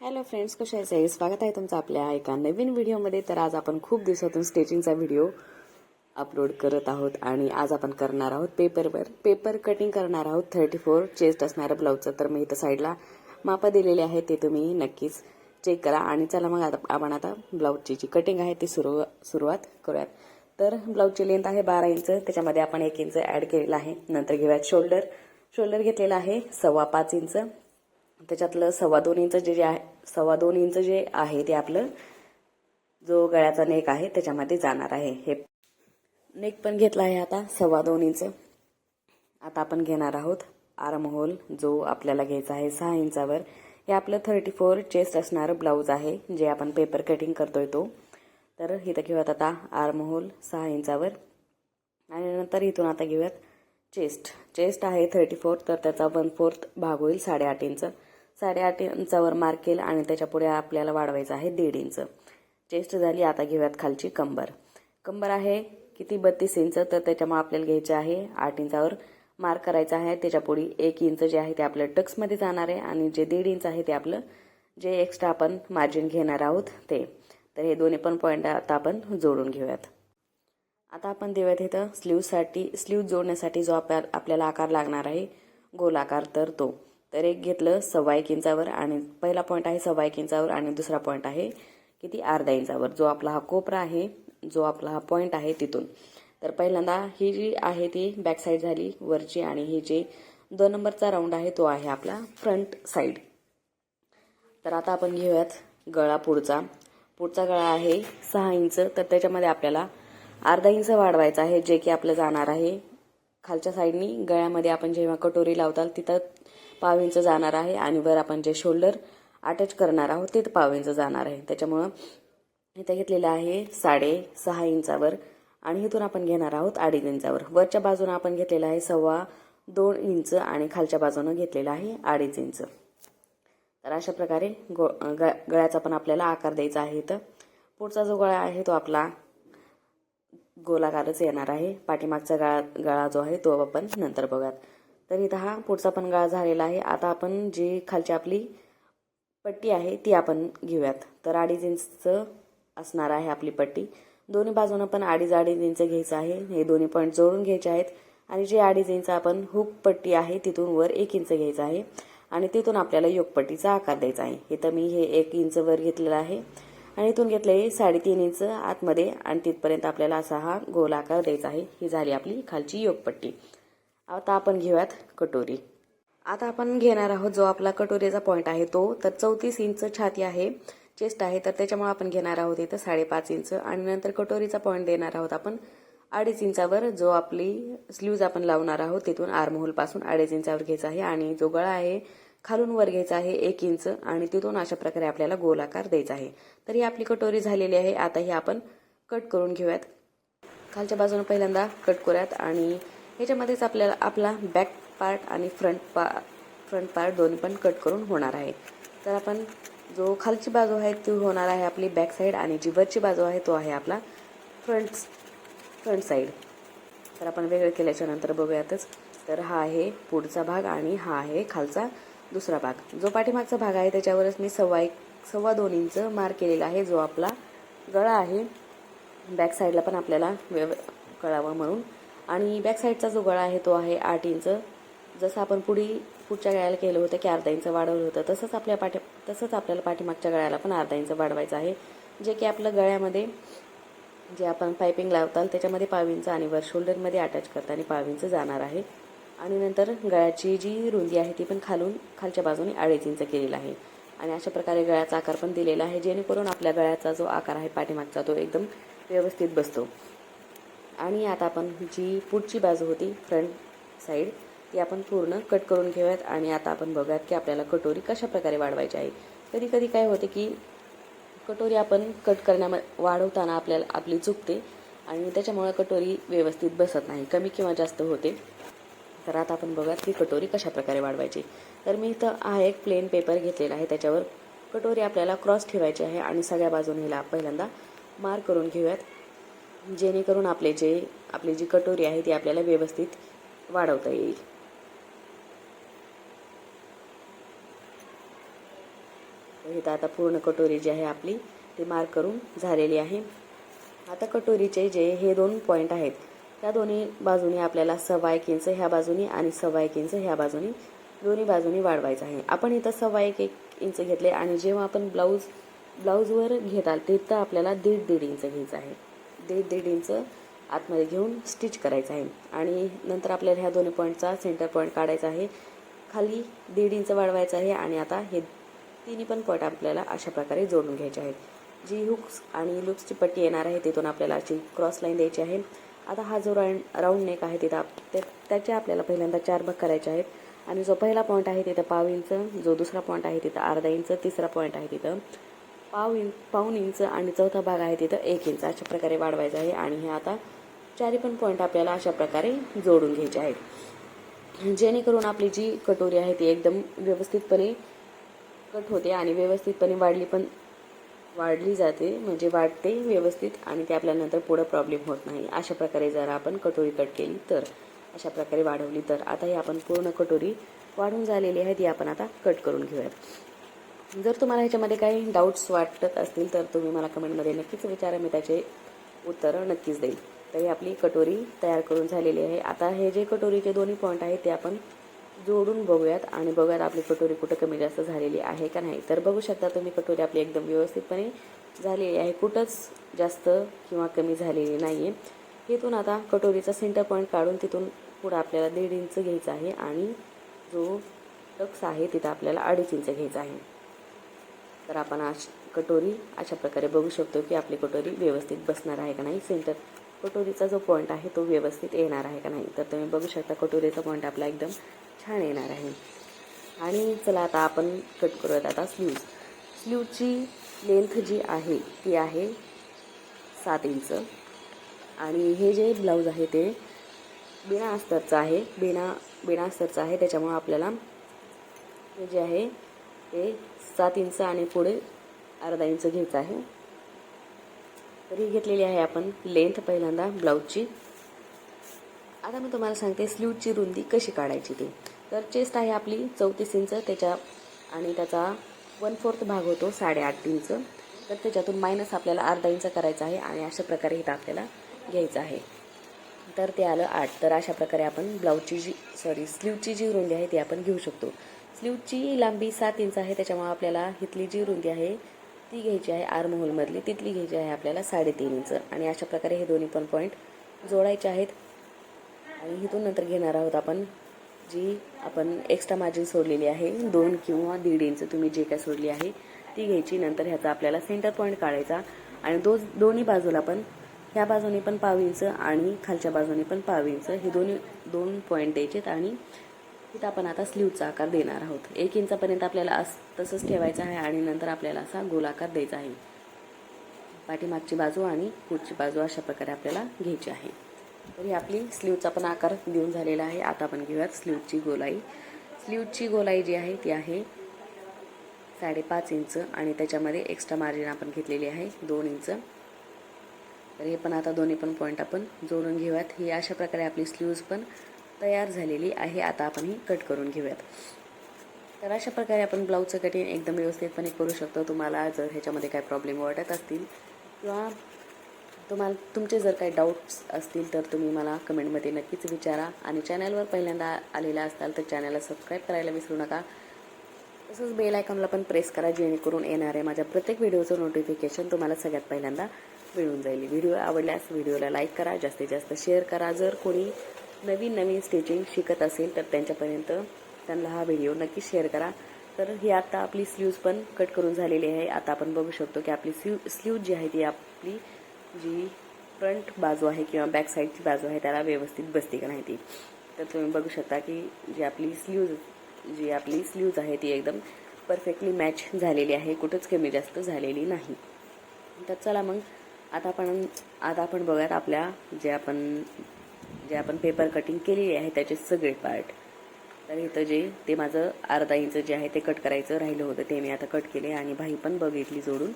Hello friends कसे आहे स्वागत आहे तुमचं आपल्या एका नवीन व्हिडिओमध्ये. तर आज आपण खूप दिवसातून स्टेचिंगचा व्हिडिओ अपलोड करत आहोत आणि आज आपण करणार आहोत पेपरवर पेपर कटिंग करणार आहोत. थर्टी फोर चेस्ट असणारं ब्लाऊजचं तर मी इथं साईडला मापं दिलेले आहे ते तुम्ही नक्कीच चेक करा. आणि चला मग आता आपण आता ब्लाऊजची जी कटिंग आहे ती सुरू सुरुवात करूयात. तर ब्लाऊजची लेंथ आहे बारा इंच. त्याच्यामध्ये आपण एक इंच ॲड केलेलं आहे. नंतर घेऊयात शोल्डर शोल्डर घेतलेला आहे सव्वा पाच इंच. त्याच्यातलं सव्वा दोन इंच जे जे आहे सव्वा दोन इंच जे आहे ते आपलं जो गळ्याचा नेक आहे त्याच्यामध्ये जाणार आहे. हे नेक पण घेतला आहे आता सव्वा दोन इंच. आता आपण घेणार आहोत आर्म होल जो आपल्याला घ्यायचा आहे सहा इंचावर. हे आपलं थर्टी फोर चेस्ट असणारं ब्लाऊज आहे जे आपण पेपर कटिंग करतोय तो. तर इथं घेऊयात आता आर्म होल सहा इंचावर. आणि नंतर इथून आता घेऊयात चेस्ट चेस्ट आहे थर्टी फोर तर त्याचा वन फोर्थ भाग होईल साडेआठ इंच. साडेआठ इंचावर मार्क केलं आणि त्याच्या पुढे आपल्याला वाढवायचं आहे दीड इंच. चेस्ट झाली आता घेऊयात खालची कंबर. कंबर आहे किती? बत्तीस इंच तर त्याच्यामुळे आपल्याला घ्यायचे आहे आठ इंचावर मार्क करायचं आहे. त्याच्या पुढे एक इंच जे आहे ते आपलं टक्समध्ये जाणार आहे आणि जे दीड इंच आहे ते आपलं जे एक्स्ट्रा आपण मार्जिन घेणार आहोत ते. तर हे दोन्ही पण पॉईंट आता आपण जोडून घेऊयात. आता आपण देऊयात इथं स्लीवसाठी स्लीव जोडण्यासाठी जो आपल्या आपल्याला आकार लागणार आहे गोल आकार तर तो. तर एक घेतलं सव्वा एक इंचावर आणि पहिला पॉईंट आहे सव्वा एक इंचावर आणि दुसरा पॉईंट आहे किती? अर्धा इंचावर. जो आपला हा कोपरा आहे जो आपला हा पॉईंट आहे तिथून. तर पहिल्यांदा ही जी आहे ती बॅक साईड झाली वरची आणि ही जी दोन नंबरचा राऊंड आहे तो आहे आपला फ्रंट साईड तर आता आपण घेऊयात गळा पुढचा. पुढचा गळा आहे सहा इंच तर त्याच्यामध्ये आपल्याला अर्धा इंच वाढवायचा आहे जे की आपलं जाणार आहे खालच्या साईडनी गळ्यामध्ये आपण जेव्हा कटोरी लावताल तिथं पाव इंच जाणार आहे आणि वर आपण जे शोल्डर अटॅच करणार आहोत ते पाव इंच जाणार आहे. त्याच्यामुळं इथं घेतलेलं आहे साडे सहा इंचावर आणि इथून आपण घेणार आहोत अडीच इंचावर. वरच्या बाजूनं आपण घेतलेलं आहे सव्वा दोन इंच आणि खालच्या बाजूनं घेतलेलं आहे अडीच इंच. तर अशा प्रकारे गो ग गळ्याचा पण आपल्याला आकार द्यायचा आहे इथं. पुढचा जो गळा आहे तो आपला गोलाकारच येणार आहे. पाठीमागचा गळा गळा जो आहे तो आपण नंतर बघूयात. तर इथं हा पुढचा पण गळा झालेला आहे. आता आपण जी खालची आपली पट्टी आहे ती आपण घेऊयात. तर अडीच इंच असणार आहे आपली पट्टी. दोन्ही बाजूनं पण अडीच अडीच इंच घ्यायचं आहे. हे दोन्ही पॉईंट जोडून घ्यायचे आहेत. आणि जे अडीच इंच आपण हुक पट्टी आहे तिथून वर एक इंच घ्यायचं आहे. आणि तिथून आपल्याला योगपट्टीचा आकार द्यायचा आहे. इथं मी हे एक इंच वर घेतलेलं आहे. आणि इथून घेतले साडेतीन इंच आतमध्ये आणि तिथपर्यंत आपल्याला असा हा गोल आकार द्यायचा आहे. ही झाली आपली खालची योगपट्टी. आता आपण घेऊयात कटोरी. आता आपण घेणार आहोत जो आपला कटोरीचा पॉईंट आहे तो. तर चौतीस इंच छाती आहे चेस्ट आहे. तर त्याच्यामुळे आपण घेणार आहोत इथं साडेपाच इंच. आणि नंतर कटोरीचा पॉईंट देणार आहोत आपण अडीच इंचावर. जो आपली स्लीव्ज आपण लावणार आहोत तिथून आर्महोलपासून अडीच इंचावर घ्यायचा आहे. आणि जो गळा आहे खालून वर घ्यायचा आहे एक इंच आणि तिथून अशा प्रकारे आपल्याला गोल आकार द्यायचा आहे. तर ही आपली कटोरी झालेली आहे. आता ही आपण कट करून घेऊयात. खालच्या बाजूने पहिल्यांदा कट करूयात आणि ह्याच्यामध्येच आपल्याला आपला बॅक पार्ट आणि फ्रंट पा फ्रंट पार्ट दोन्ही पण कट करून होणार आहे. तर आपण जो खालची बाजू आहे ती होणार आहे आपली बॅक साईड आणि जी वरची बाजू आहे तो आहे आपला फ्रंट फ्रंट साईड तर आपण वेगळं केल्याच्यानंतर बघूयातच. तर हा आहे पुढचा भाग आणि हा आहे खालचा दुसरा भाग. जो पाठीमागचा भाग आहे त्याच्यावरच मी सव्वा एक सव्वा दोन इंच मार्क केलेला आहे जो आपला गळा आहे. बॅक साईडला पण आपल्याला व्यव कळावा म्हणून. आणि बॅक साईडचा जो गळा आहे तो आहे आठ इंच. जसं आपण पुढी पुढच्या गळ्याला केलं होतं की अर्धा इंच वाढवलं होतं तसंच आपल्या पाठी तसंच आपल्याला पाठीमागच्या गळ्याला पण अर्धा इंच वाढवायचं आहे. जे की आपलं गळ्यामध्ये जे आपण पायपिंग लावताल त्याच्यामध्ये पाव इंच आणि वर शोल्डरमध्ये अटॅच करताना पाव इंच जाणार आहे. आणि नंतर गळ्याची जी रुंदी आहे ती पण खालून खालच्या बाजूने अडीच इंच केलेला आहे. आणि अशा प्रकारे गळ्याचा आकार पण दिलेला आहे जेणेकरून आपल्या गळ्याचा जो आकार आहे पाठीमागचा तो एकदम व्यवस्थित बसतो. आणि आता आपण जी पुढची बाजू होती फ्रंट साईड ती आपण पूर्ण कट करून घेऊयात. आणि आता आपण बघूयात की आपल्याला कटोरी कशा प्रकारे वाढवायची आहे. कधी कधी काय होते की कटोरी आपण कट करण्यामध्ये वाढवताना आपल्याला आपली चुकते आणि त्याच्यामुळे कटोरी व्यवस्थित बसत नाही कमी किंवा जास्त होते. तर आता आपण बघूयात की कटोरी कशा प्रकारे वाढवायची. तर मी इथं हा एक प्लेन पेपर घेतलेला आहे. त्याच्यावर कटोरी आपल्याला क्रॉस ठेवायची आहे आणि सगळ्या बाजूने हिला पहिल्यांदा मार्क करून घेऊयात. जेणेकरून आपले जे आपली जी कटोरी आहे ती आपल्याला व्यवस्थित वाढवता येईल. इथं आता पूर्ण कटोरी जी आहे आपली ती मार्क करून झालेली आहे. आता कटोरीचे जे हे दोन पॉईंट आहेत. त्या दोन्ही बाजूनी आपल्याला सव्वा एक इंच ह्या बाजूनी आणि सव्वा एक इंच ह्या बाजूनी दोन्ही बाजूनी वाढवायचं आहे. आपण इथं सव्वा एक एक इंच घेतले आणि जेव्हा आपण ब्लाऊज ब्लाऊजवर घेताल तिथं आपल्याला दीड दीड इंच घ्यायचं आहे. दीड दीड इंच आतमध्ये घेऊन स्टिच करायचं आहे. आणि नंतर आपल्याला ह्या दोन्ही पॉईंटचा सेंटर पॉईंट काढायचा आहे. खाली दीड इंच वाढवायचं आहे आणि आता हे तिन्ही पण पॉईंट आपल्याला अशा प्रकारे जोडून घ्यायचे आहेत. जी हुक्स आणि लुक्सची पट्टी येणार आहे तिथून आपल्याला अशी क्रॉस लाईन द्यायची आहे. आता हा जो राऊंड राऊंड नेक आहे तिथं ते त्या- त्याचे आपल्याला पहिल्यांदा चार भाग करायचे आहेत. आणि जो पहिला पॉईंट आहे तिथं पाव इंच जो दुसरा पॉईंट आहे तिथं अर्धा इंच तिसरा पॉईंट आहे तिथं पाव इंच पाऊन इंच आणि चौथा भाग आहे तिथं एक इंच. अशा प्रकारे वाढवायचा आहे. आणि हे आता चारी पण पॉईंट आपल्याला अशा प्रकारे जोडून घ्यायचे आहेत. जेणेकरून आपली जी कटोरी आहे ती एकदम व्यवस्थितपणे कट होते आणि व्यवस्थितपणे वाढली पण वाढली जाते म्हणजे वाढते व्यवस्थित आणि ते आपल्याला नंतर पुढं प्रॉब्लेम होत नाही. अशा प्रकारे जर आपण कटोरी कट केली तर अशा प्रकारे वाढवली तर आता ही आपण पूर्ण कटोरी वाढून झालेली आहे ती आपण आता कट करून घेऊयात. जर तुम्हाला ह्याच्यामध्ये काही डाऊट्स वाटत असतील तर तुम्ही मला कमेंटमध्ये नक्कीच विचारा मी त्याचे उत्तरं नक्कीच देईल तरी आपली कटोरी तयार करून झालेली आहे. आता हे जे कटोरीचे दोन्ही पॉईंट आहेत ते आपण जोडून बघूयात आणि बघूयात आपली कटोरी कुठं कमी जास्त झालेली आहे का नाही. तर बघू शकता तुम्ही कटोरी आपली एकदम व्यवस्थितपणे झालेली आहे. कुठंच जास्त किंवा कमी झालेली नाही आहे इथून आता कटोरीचा सेंटर पॉईंट काढून तिथून पुढं आपल्याला दीड इंच घ्यायचं आहे आणि जो टक्स आहे तिथं आपल्याला अडीच इंच घ्यायचा आहे. तर आपण आज कटोरी अशा प्रकारे बघू शकतो की आपली कटोरी व्यवस्थित बसणार आहे का नाही. सेंटर कटोरीचा जो पॉईंट आहे तो व्यवस्थित येणार आहे का नाही. तर तुम्ही बघू शकता कटोरीचा पॉईंट आपला एकदम छान येणार आहे. आणि चला आता आपण कट करूयात आता स्लीव्ज स्लीवची लेंथ जी आहे ती आहे सात इंच. आणि हे जे ब्लाऊज आहे ते बिना अस्तरचं आहे बिना बिना अस्तरचं आहे. त्याच्यामुळं आपल्याला हे जे आहे ते सात इंच आणि पुढे अर्धा इंच घ्यायचं आहे. तरी घेतलेली आहे आपण लेंथ पहिल्यांदा ब्लाऊजची आता मी तुम्हाला सांगते स्लीवची रुंदी कशी काढायची ती. तर चेस्ट आहे आपली चौतीस इंच त्याच्या आणि त्याचा वन फोर्थ भाग होतो साडेआठ इंच. तर त्याच्यातून मायनस आपल्याला अर्धा इंच करायचा आहे आणि अशा प्रकारे इथं आपल्याला घ्यायचं आहे. तर ते आलं आठ. तर अशा प्रकारे आपण ब्लाऊजची जी सॉरी स्लीवची जी रुंदी आहे ती आपण घेऊ शकतो. स्लीवची लांबी सात इंच आहे त्याच्यामुळे आपल्याला इथली जी रुंदी आहे ती घ्यायची आहे आर्महोलमधली तिथली घ्यायची आहे आपल्याला साडेतीन इंच. आणि अशा प्रकारे हे दोन्ही पण पॉईंट जोडायचे आहेत. आणि इथून नंतर घेणार आहोत आपण जी आपण एक्स्ट्रा मार्जिन सोडलेली आहे दोन किंवा दीड इंच तुम्ही जे काय सोडली आहे ती घ्यायची. नंतर ह्याचा आपल्याला सेंटर पॉईंट काढायचा. आणि दो दोन्ही बाजूला पण ह्या बाजूने पण पाव इंच आणि खालच्या बाजूने पण पाव इंच हे दोन्ही दोन पॉईंट द्यायचेत आणि तिथं आपण आता स्लीवचा आकार देणार आहोत. एक इंचापर्यंत आपल्याला अस तसंच ठेवायचं आहे आणि नंतर आपल्याला असा गोलाकार द्यायचा आहे. पाठीमागची बाजू आणि पुढची बाजू अशा प्रकारे आपल्याला घ्यायची आहे. तर ही आपली स्लीवचा पण आकार देऊन झालेला आहे. आता आपण घेऊयात स्लीवची गोलाई. स्लीवची गोलाई जी आहे ती आहे साडेपाच इंच आणि त्याच्यामध्ये एक्स्ट्रा मार्जिन आपण घेतलेली आहे दोन इंच. तर हे पण आता दोन्ही पण पॉईंट आपण जोडून घेऊयात. ही अशा प्रकारे आपली स्लीव्ज पण तयार झालेली आहे. आता आपण ही कट करून घेऊयात. तर अशा प्रकारे आपण ब्लाऊजचं कटिंग एकदम व्यवस्थितपणे करू शकतो. तुम्हाला जर ह्याच्यामध्ये काय प्रॉब्लेम वाटत असतील किंवा तुम्हाला तुमचे जर काही डाऊट्स असतील तर तुम्ही मला कमेंटमध्ये नक्कीच विचारा. आणि चॅनलवर पहिल्यांदा आलेला असाल तर चॅनलला सबस्क्राईब करायला विसरू नका. तसंच बेल आयकॉनला पण प्रेस करा जेणेकरून येणाऱ्या माझ्या प्रत्येक व्हिडिओचं नोटिफिकेशन तुम्हाला सगळ्यात पहिल्यांदा मिळून जाईल. व्हिडिओ आवडल्यास व्हिडिओला लाईक करा जास्तीत जास्त शेअर करा. जर कोणी नवीन नवीन स्टिचिंग शिकत असेल तर त्यांच्यापर्यंत त्यांना हा व्हिडिओ नक्की शेअर करा. तर ही आता आपली स्लीव्ज पण कट करून झालेली आहे. आता आपण बघू शकतो की आपली स्लीव स्लीव जी आहे ती आपली जी फ्रंट बाजू आहे किंवा बॅक साईडची बाजू आहे त्याला व्यवस्थित बसते का नाही ती. तर तुम्ही बघू शकता की जी आपली स्लीव्ज जी आपली स्लीव्ज आहे ती एकदम परफेक्टली मॅच झालेली आहे. कुठंच कमी जास्त झालेली नाही. तर चला मग आता आपण आता आपण बघूयात आपल्या जे आपण जे आपण पेपर कटिंग केलेली आहे त्याचे सगळे पार्ट तर इथं जे ते माझं अर्धा इंच जे आहे ते कट करायचं राहिलं होतं ते मी आता कट केले आणि भाई पण बघितली जोडून.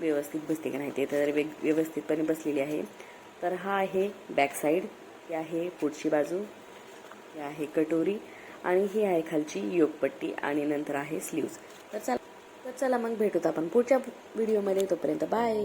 व्यवस्थित बसते का नाही ते तर वेग व्यवस्थितपणे बसलेली आहे. तर हा आहे बॅक साईड ही आहे पुढची बाजू. ही आहे कटोरी. आणि ही आहे खालची योगपट्टी. आणि नंतर आहे स्लीव्ज तर चला तर चला मग भेटूत आपण पुढच्या व्हिडिओमध्ये तोपर्यंत बाय